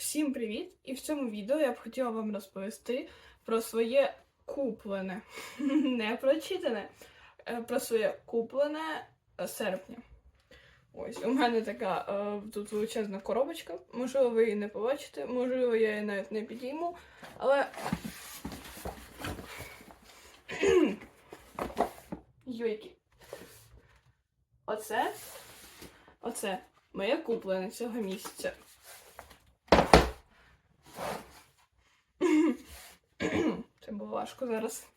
Всім привіт! І в цьому відео я б хотіла вам розповісти про своє куплене, не прочитане, е, про своє куплене е, серпня. Ось, у мене така е, тут величезна коробочка. Можливо, ви її не побачите, можливо, я її навіть не підійму, але. Йойки. Оце. Оце моє куплене цього місяця. Це було важко зараз.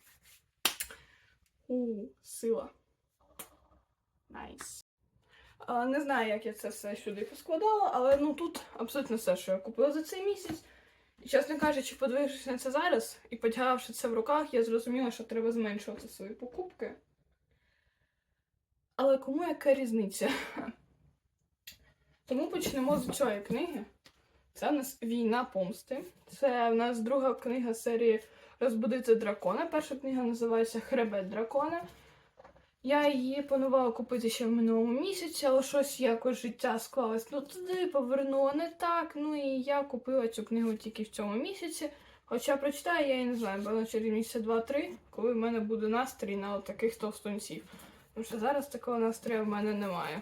У, сила. Найс. А, Не знаю, як я це все сюди поскладала, але ну тут абсолютно все, що я купила за цей місяць. І, чесно кажучи, подивившись на це зараз і потягавши це в руках, я зрозуміла, що треба зменшувати свої покупки. Але кому яка різниця? Тому почнемо з цієї книги. Це у нас Війна помсти. Це у нас друга книга серії Розбудити дракона. Перша книга називається Хребет дракона. Я її планувала купити ще в минулому місяці, але щось якось життя склалось. Ну туди повернуло не так. Ну і я купила цю книгу тільки в цьому місяці. Хоча прочитаю, я її не знаю, бо через місяця два-три, коли в мене буде настрій на таких товстунців. Тому що зараз такого настрою в мене немає.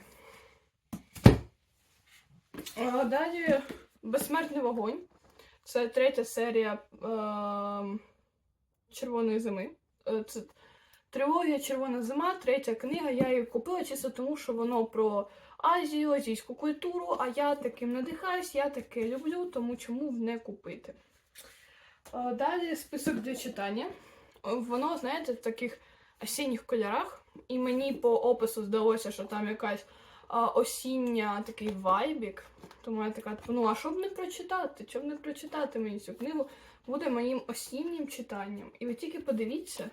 А далі Безсмертний вогонь. Це третя серія е- Червоної зими. Е, Це трилогія Червона зима, третя книга. Я її купила чисто тому, що воно про Азію, азійську культуру, а я таким надихаюсь, я таке люблю, тому чому б не купити. Е, Далі список для читання. Воно, знаєте, в таких осінніх кольорах, і мені по опису здалося, що там якась осіння такий вайбік. Тому я така, ну а що б не прочитати? Що б не прочитати мені цю книгу? Буде моїм осіннім читанням. І ви тільки подивіться,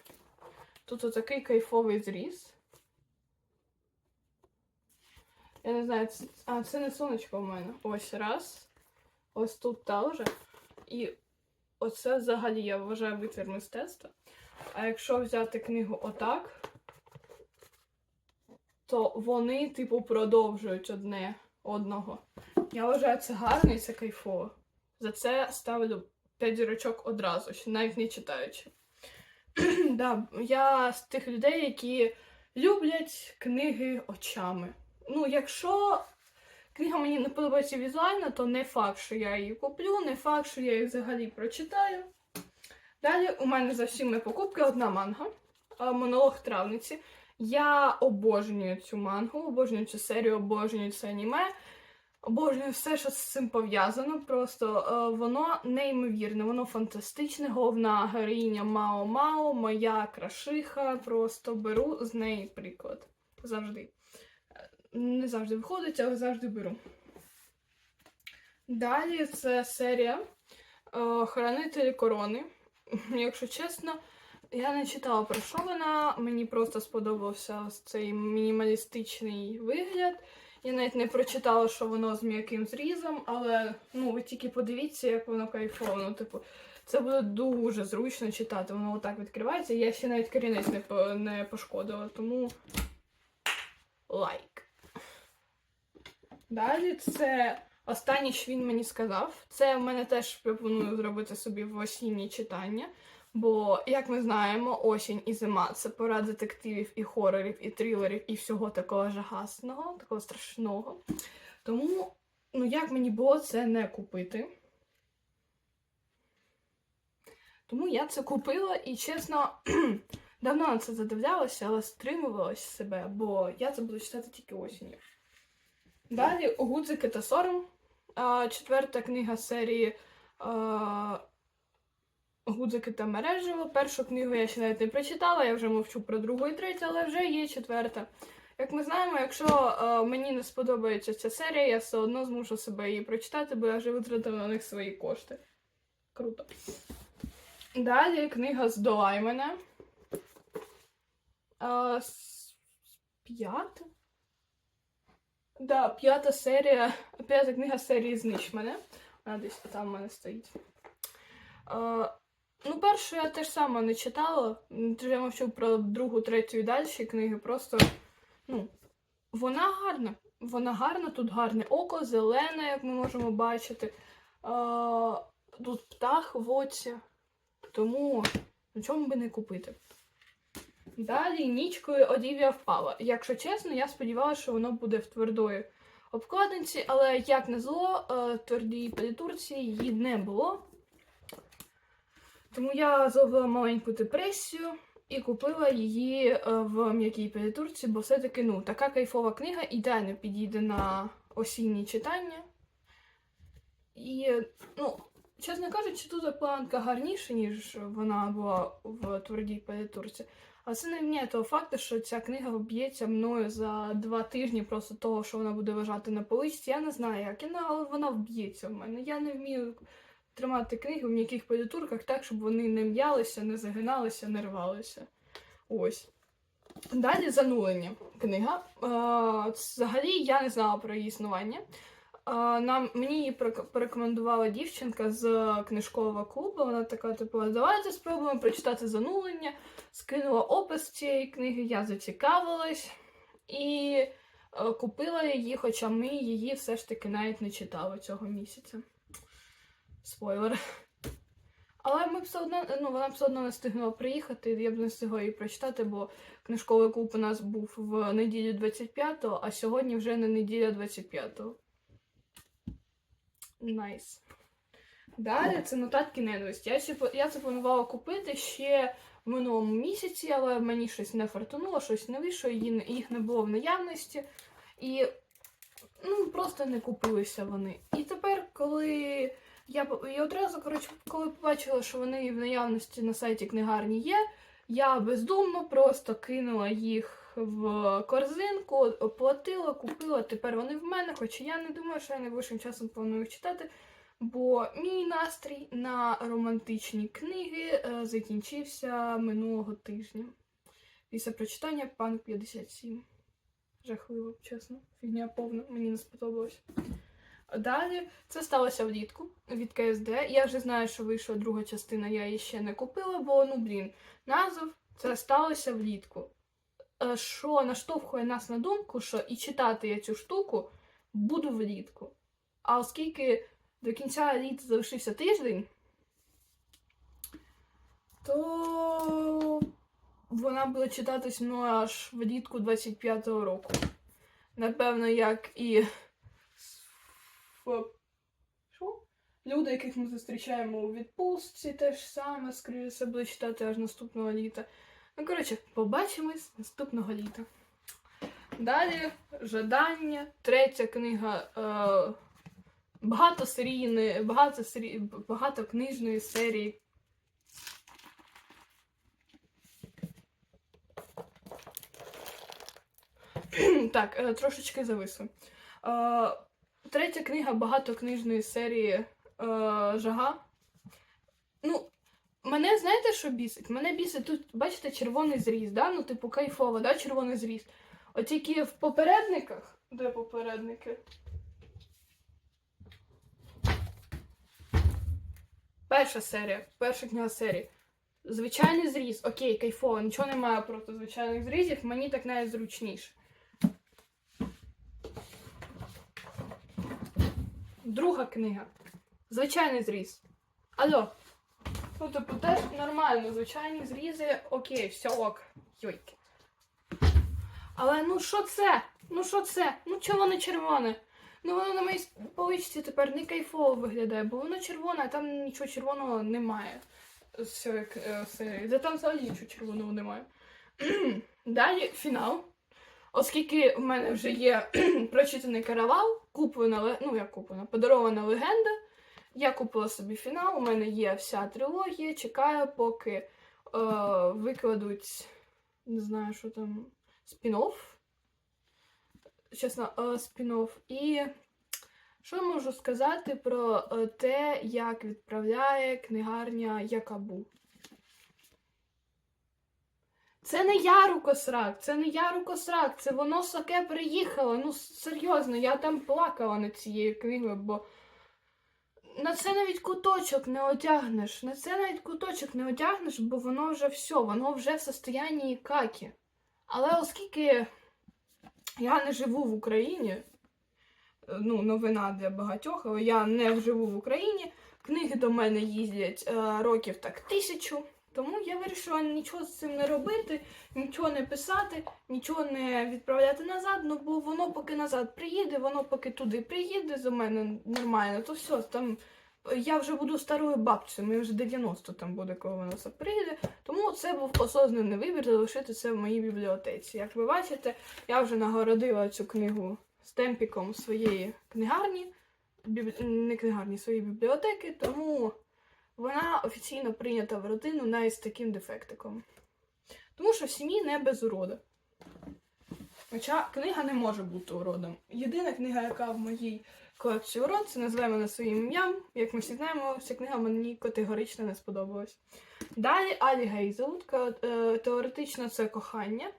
тут отакий кайфовий зріз. Я не знаю, це... а це не сонечко в мене. Ось раз. Ось тут теж. І оце взагалі я вважаю витвір мистецтва. А якщо взяти книгу отак, то вони, типу, продовжують одне одного. Я вважаю це гарно і це кайфово. За це ставлю 5 зірочок одразу, навіть не читаючи. да, я з тих людей, які люблять книги очами. Ну, якщо книга мені не подобається візуально, то не факт, що я її куплю, не факт, що я її взагалі прочитаю. Далі у мене за всіми покупки одна манга. Монолог травниці. Я обожнюю цю мангу, обожнюю цю серію, обожнюю це аніме. Обожнюю все, що з цим пов'язано. Просто е, воно неймовірне, воно фантастичне. Головна героїня Мао Мао, моя крашиха. Просто беру з неї приклад. Завжди. Е, Не завжди виходить, але завжди беру. Далі це серія е, Хранителі корони. Якщо чесно, я не читала про що вона. Мені просто сподобався цей мінімалістичний вигляд. Я навіть не прочитала, що воно з м'яким зрізом, але ну ви тільки подивіться, як воно кайфово. Ну, типу, це буде дуже зручно читати. Воно отак відкривається. Я ще навіть корінець не, не пошкодила, тому лайк. Далі це останнє, що він мені сказав. Це в мене теж пропоную зробити собі в осіннє читання. Бо, як ми знаємо, осінь і зима це пора детективів і хорорів, і трилерів, і всього такого жахасного, такого страшного. Тому, ну як мені було це не купити? Тому я це купила і, чесно, давно на це задивлялася, але стримувалась себе, бо я це буду читати тільки осінню. Далі Гудзики та сором. Четверта книга серії Гудзики та мережево. Першу книгу я ще навіть не прочитала, я вже мовчу про другу і третю, але вже є четверта. Як ми знаємо, якщо е, мені не сподобається ця серія, я все одно змушу себе її прочитати, бо я вже витратила на них свої кошти. Круто. Далі книга Здолай мене. С- п'ята? Да, п'ята серія, п'ята книга серії Знищ мене. Вона десь там в мене стоїть. А, ну, першу я теж саме не читала. Я мовчу про другу, третю і далі книги. Просто, ну, вона гарна. Вона гарна, тут гарне око, зелене, як ми можемо бачити. А, тут птах в оці, тому на чому би не купити. Далі нічкою Олівія впала. Якщо чесно, я сподівалася, що воно буде в твердої обкладинці, але як не зло, е, твердій палітурці її не було. Тому я зробила маленьку депресію і купила її е, в м'якій палітурці, бо все-таки ну, така кайфова книга ідеально підійде на осінні читання. І, ну, чесно кажучи, тут планка гарніша, ніж вона була в твердій палітурці. А це не міняє того факту, що ця книга вб'ється мною за два тижні просто того, що вона буде лежати на поличці. Я не знаю, як вона, але вона вб'ється в мене. Я не вмію тримати книги в м'яких палітурках так, щоб вони не м'ялися, не загиналися, не рвалися. Ось. Далі занулення книга. Взагалі я не знала про її існування. Нам, мені її порекомендувала дівчинка з книжкового клубу. Вона така, типу, давайте спробуємо прочитати занулення. Скинула опис цієї книги, я зацікавилась і е, купила її, хоча ми її все ж таки навіть не читали цього місяця. Спойлер. Але ми все одно, ну, вона все одно не встигнула приїхати, я б не встигла її прочитати, бо книжковий клуб у нас був в неділю 25-го, а сьогодні вже не неділя 25-го. Найс. Далі це нотатки ненависті. Я, я це планувала купити ще в минулому місяці, але мені щось не фартануло, щось не вийшло, їх не було в наявності. І ну, просто не купилися вони. І тепер, коли я і одразу, коротше, коли побачила, що вони в наявності на сайті книгарні є, я бездумно просто кинула їх в корзинку, оплатила, купила. Тепер вони в мене, хоча я не думаю, що я найближчим часом планую їх читати. Бо мій настрій на романтичні книги е, закінчився минулого тижня. Після прочитання Пан 57. Жахливо, чесно. Фігня повна, мені не сподобалось. Далі це сталося влітку від КСД. Я вже знаю, що вийшла друга частина, я її ще не купила, бо ну блін, назв це сталося влітку. Е, Що наштовхує нас на думку, що і читати я цю штуку буду влітку. А оскільки до кінця літа залишився тиждень, то вона буде читатись мною аж влітку 25-го року. Напевно, як і що? люди, яких ми зустрічаємо у відпустці, теж саме, скоріше буде читати аж наступного літа. Ну, коротше, побачимось наступного літа. Далі Жадання, третя книга. Е- багато серійної, багато, сері... багато книжної серії. так, е, трошечки зависло. Е, третя книга багатокнижної серії е, Жага. Ну, мене знаєте, що бісить? Мене бісить тут, бачите, червоний зріз, да? Ну, типу, кайфово, да? червоний зріз. От тільки в попередниках. Де попередники? Перша серія, перша книга серії. Звичайний зріз, окей, кайфово, нічого немає проти звичайних зрізів, мені так навіть зручніше. Друга книга. Звичайний зріз. Алло. Ну, типу, теж нормально, звичайні зрізи, окей, все ок. Йойки. Але ну що це? Ну що це? Ну чого воно червоне? Ну воно на моїй поличці тепер не кайфово виглядає, бо воно червоне, а там нічого червоного немає. Де там взагалі нічого червоного немає. Далі фінал. Оскільки в мене вже є прочитаний каравал, куплена, ну як куплена, подарована легенда. Я купила собі фінал, у мене є вся трилогія, чекаю, поки е, викладуть, не знаю, що там, спін-офф. Чесно, е, спін-офф. І що я можу сказати про е, те, як відправляє книгарня Якабу? Це не я рукосрак, це не я рукосрак, це воно саке приїхало. Ну, серйозно, я там плакала над цією книгою, бо на це навіть куточок не одягнеш. На це навіть куточок не одягнеш, бо воно вже все, воно вже в состоянні какі. Але оскільки я не живу в Україні, ну, новина для багатьох, але я не вживу в Україні. Книги до мене їздять е, років так тисячу. Тому я вирішила нічого з цим не робити, нічого не писати, нічого не відправляти назад. Ну бо воно поки назад приїде, воно поки туди приїде за мене нормально, то все там. Я вже буду старою бабцею, мені вже 90 там буде, коли воно все приїде. Тому це був осознаний вибір залишити це в моїй бібліотеці. Як ви бачите, я вже нагородила цю книгу стемпіком своєї книгарні, біб... не книгарні, своєї бібліотеки, тому вона офіційно прийнята в родину навіть з таким дефектиком. Тому що в сім'ї не без урода. Хоча книга не може бути уродом. Єдина книга, яка в моїй колекції урод, це називає мене своїм ім'ям. Як ми всі знаємо, ця книга мені категорично не сподобалась. Далі Алі Гейзелуд, е, теоретично це кохання.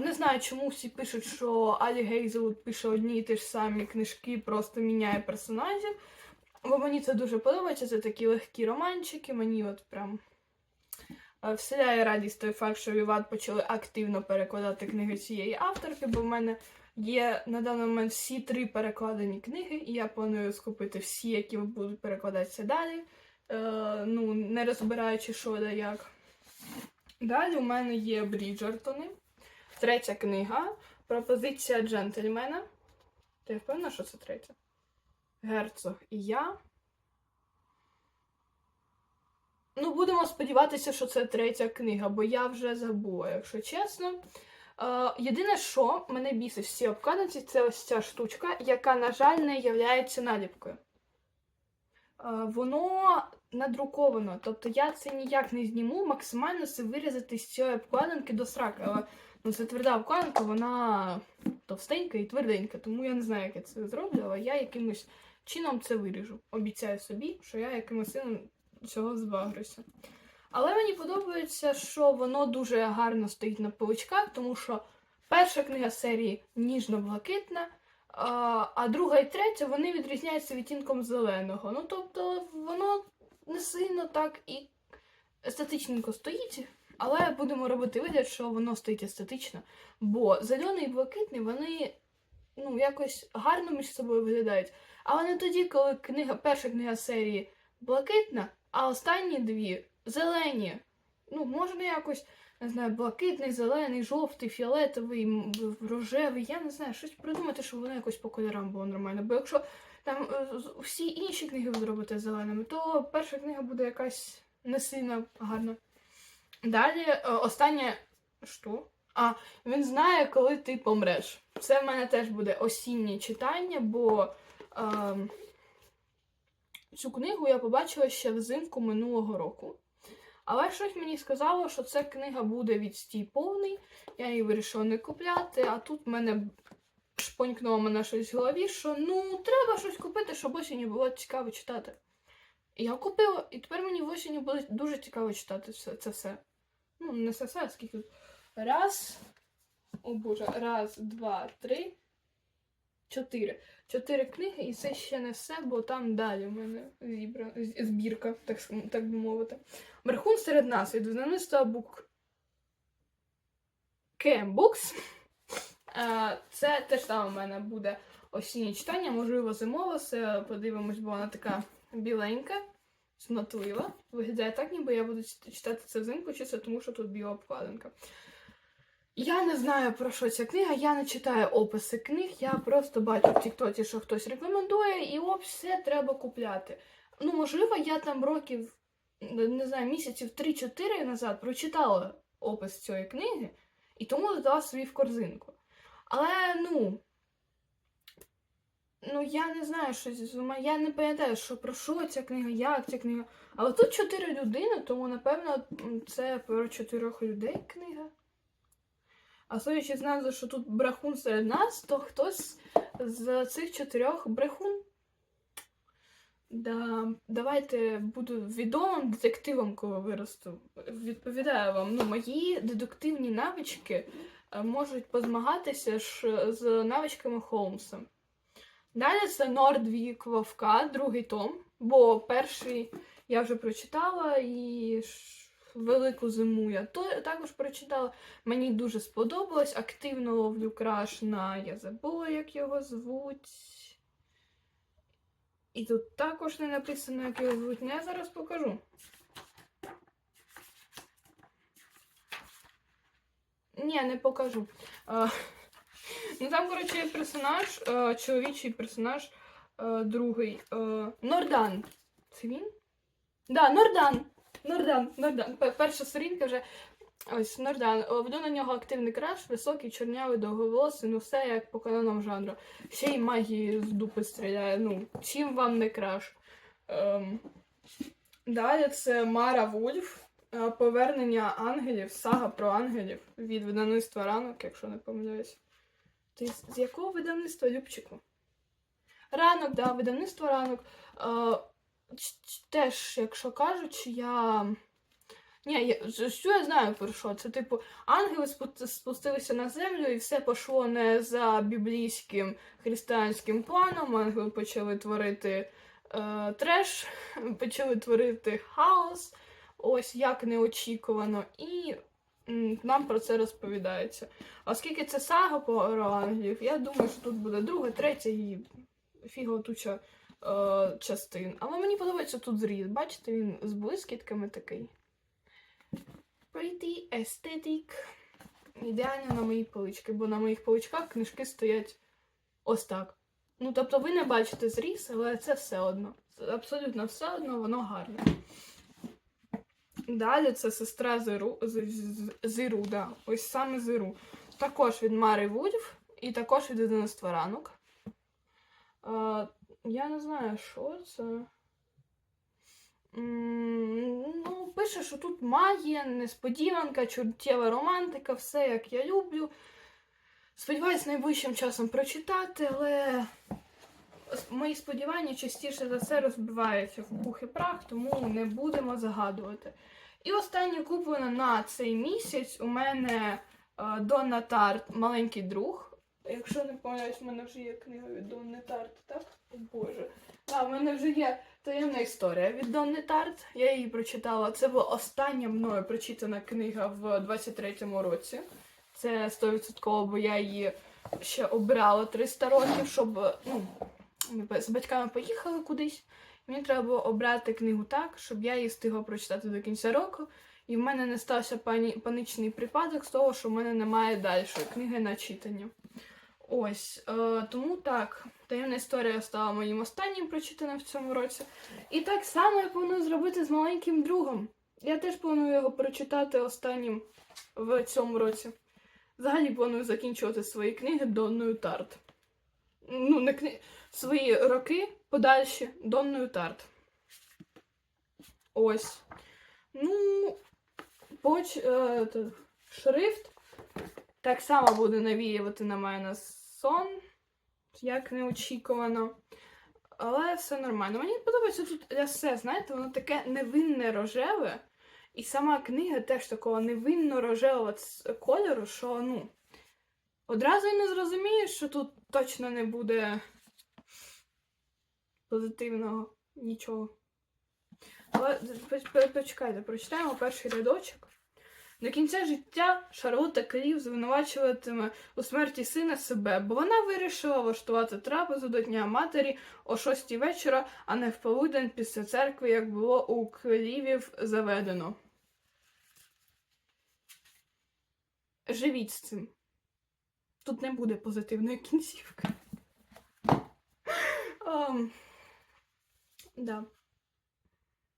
Не знаю, чому всі пишуть, що Алі Гейзелуд пише одні і ті ж самі книжки, просто міняє персонажів. Бо мені це дуже подобається, це такі легкі романчики, мені от прям е, вселяє радість той факт, що Віват почали активно перекладати книги цієї авторки, бо в мене є на даний момент всі три перекладені книги, і я планую скупити всі, які будуть перекладатися далі, е, ну, не розбираючи, що да як. Далі у мене є Бріджертони, третя книга, пропозиція джентльмена. Ти впевнена, що це третя? Герцог і я. Ну, будемо сподіватися, що це третя книга, бо я вже забула, якщо чесно. Е, єдине, що мене бісить в цій обкладинці, це ось ця штучка, яка, на жаль, не являється наліпкою. Е, воно надруковано, тобто я це ніяк не зніму, максимально це вирізати з цієї обкладинки до сраки. Але ну, це тверда обкладинка, вона товстенька і тверденька, тому я не знаю, як я це зроблю, але я якимось чином це виріжу. Обіцяю собі, що я якимось чином цього збагрюся. Але мені подобається, що воно дуже гарно стоїть на поличках, тому що перша книга серії ніжно-блакитна, а друга і третя вони відрізняються відтінком зеленого. Ну тобто воно не сильно так і естетичненько стоїть, але будемо робити вигляд, що воно стоїть естетично. Бо зелений і блакитний вони ну, якось гарно між собою виглядають. Але не тоді, коли книга, перша книга серії блакитна, а останні дві зелені. Ну, можна якось, не знаю, блакитний, зелений, жовтий, фіолетовий, рожевий. Я не знаю, щось придумати, щоб воно якось по кольорам було нормально. Бо якщо там е, всі інші книги ви зробите зеленими, то перша книга буде якась не сильно гарна. Далі е, останнє. Що? А, він знає, коли ти помреш. Це в мене теж буде осіннє читання, бо ем, цю книгу я побачила ще взимку минулого року. Але щось мені сказало, що ця книга буде відстій повний. Я її вирішила не купляти, а тут в мене шпонькнуло мене щось в голові, що ну треба щось купити, щоб осінню було цікаво читати. І я купила, і тепер мені в осінню буде дуже цікаво читати це, це все. Ну, не все, все, скільки. Раз. О боже, раз, два, три, чотири. Чотири книги, і це ще не все, бо там далі в мене зібра... збірка, так, так би мовити. Брехун серед нас від видавництва Бук Кембукс. Це теж саме в мене буде осіннє читання, можливо, зимове, все подивимось, бо вона така біленька, смотлива. Виглядає так, ніби я буду читати це взимку, чи це тому, що тут біла обкладинка. Я не знаю про що ця книга, я не читаю описи книг, я просто бачу в Тіктоці, що хтось рекомендує, і оп, все треба купляти. Ну, можливо, я там років, не знаю, місяців 3-4 назад прочитала опис цієї книги, і тому додала собі в корзинку. Але, ну. Ну, я не знаю, що я не пам'ятаю, що про що ця книга, як ця книга. Але тут чотири людини, тому напевно це про чотирьох людей книга. А судячи з назви, що тут брехун серед нас, то хтось з цих чотирьох брехун. Да, давайте буду відомим детективом, коли виросту. Відповідаю вам, ну, мої дедуктивні навички е, можуть позмагатися ж з навичками Холмса. Далі це Нордвік Вовка, другий том, бо перший я вже прочитала і велику зиму я то також прочитала. Мені дуже сподобалось. Активно ловлю краш на я забула, як його звуть. І тут також не написано, як його звуть. Ну, Я зараз покажу. Ні, не покажу. А, ну там, коротше, є персонаж, е, чоловічий персонаж, е, другий. е, Нордан. Це він? Да, Нордан. Нордан, Нордан. Перша сторінка вже. Ось Нордан. Веду на нього активний краш, високий, чорнявий, довговолосий, ну все як по канонам жанру. Ще й магії з дупи стріляє. Ну, чим вам не краш? Ем... Далі це Мара Вульф. е, Повернення ангелів, сага про ангелів від видавництва ранок, якщо не помиляюсь. Ти з якого видавництва, Любчику? Ранок, да, видавництво ранок. Теж, якщо кажучи, я. Ні, я, що я знаю про що? Це типу, ангели спустилися на землю і все пішло не за біблійським християнським планом. Ангели почали творити е, треш, почали творити хаос, ось як неочікувано, і нам про це розповідається. Оскільки це сага про ангелів, я думаю, що тут буде друга, третя і фіготуча е, частин. Але мені подобається тут зріз. Бачите, він з блискітками такий. Pretty aesthetic. Ідеально на мої полички, бо на моїх поличках книжки стоять ось так. Ну, тобто ви не бачите зріз, але це все одно. Абсолютно все одно, воно гарне. Далі це сестра Зиру, З- З- Зиру, да. ось саме Зиру. Також від Мари Вульф і також від видавництва ранок. Я не знаю, що це. Ну, пише, що тут магія, несподіванка, чуттєва романтика, все як я люблю. Сподіваюсь, найближчим часом прочитати, але мої сподівання частіше за все розбиваються в пух і прах, тому не будемо загадувати. І останнє куплено на цей місяць у мене е, Донна Тарт Маленький друг. Якщо не помиляюсь, в мене вже є книга від Донни Тарт, так? О Боже. Так, в мене вже є таємна історія від Донни Тарт. Я її прочитала. Це була остання мною прочитана книга в 23-му році. Це 100%, бо я її ще обирала 300 років, щоб ну, ми з батьками поїхали кудись. Мені треба було обрати книгу так, щоб я її встигла прочитати до кінця року. І в мене не стався пані... панічний припадок з того, що в мене немає далі книги на читання. Ось, е, тому так, таємна історія стала моїм останнім прочитаним в цьому році. І так само я планую зробити з маленьким другом. Я теж планую його прочитати останнім в цьому році. Взагалі планую закінчувати свої книги Донною Тарт. Ну, не кни... свої роки подальші Донною Тарт. Ось. Ну, поч... е, шрифт так само буде навіювати на мене сон, як неочікувано. Але все нормально. Мені подобається тут все, знаєте, воно таке невинне рожеве. І сама книга теж такого невинно рожевого кольору, що ну. Одразу й не зрозумієш, що тут точно не буде позитивного нічого. Але почекайте, прочитаємо перший рядочок. До кінця життя Шарлотта Клів звинувачуватиме у смерті сина себе, бо вона вирішила влаштувати трапезу до Дня матері о 6 вечора, а не в полудень після церкви, як було у Клівів заведено. Живіть з цим. Тут не буде позитивної кінцівки. Um, да.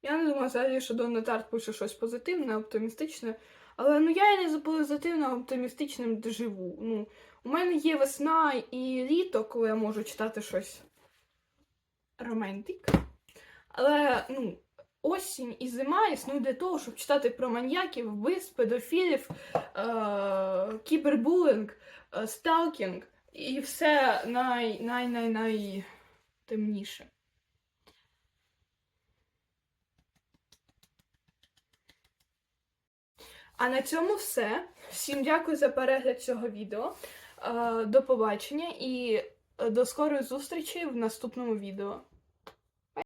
Я не думаю взагалі, що Донна Тарт пише щось позитивне, оптимістичне. Але ну я і не за позитивно оптимістичним живу. Ну, у мене є весна і літо, коли я можу читати щось романтик. Але ну, осінь і зима існують для того, щоб читати про маньяків, вбивств, педофілів, е- кібербулінг, е- сталкінг і все най, най, най, най темніше. А на цьому все. Всім дякую за перегляд цього відео. Е, До побачення і е, до скорої зустрічі в наступному відео.